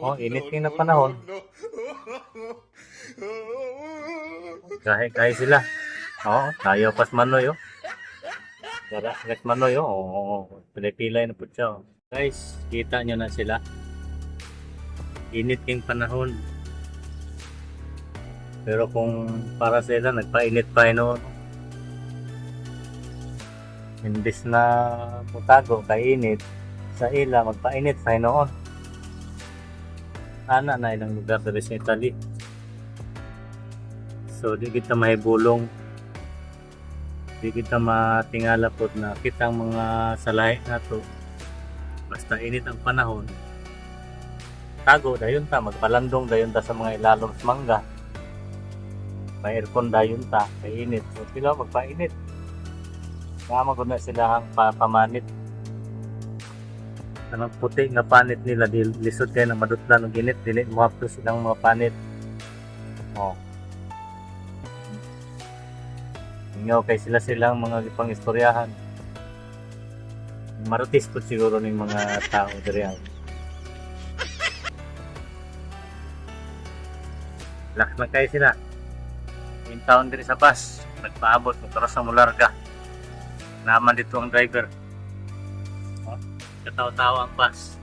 Oh, init na panahon. Kahit kahit sila. Oo, tayo pas manoy oh. Tara, gas manoy oh. Oo, pilay-pilay na po siya. oh. Guys, kita nyo na sila. Init king panahon. Pero kung para sa ila, nagpainit pa noon. Imbis na mutago, kainit, sa ila, magpainit pa noon. Ana na ilang lugar dali sa Italy. So, di kita mahibulong. Di kita matingala po na kitang mga salay na to. Basta init ang panahon. Tago, dayon ta. Magpalandong dayon ta sa mga ilalong mangga. May aircon dayon ta. Kay init. So, sila magpainit. Nga magod na sila ang pa- pamanit. Anong puti nga panit nila lisod kay na madutlan og init dili mo hapto silang mga panit. Oh. Ingaw kay sila silang mga gipang istoryahan. Marutis po siguro ng mga tao diri ang. Lak na kayo sila. Yung taon diri sa bus, nagpaabot ng karos sa mularga. Naman dito ang driver. Oh, katawa-tawa ang bus.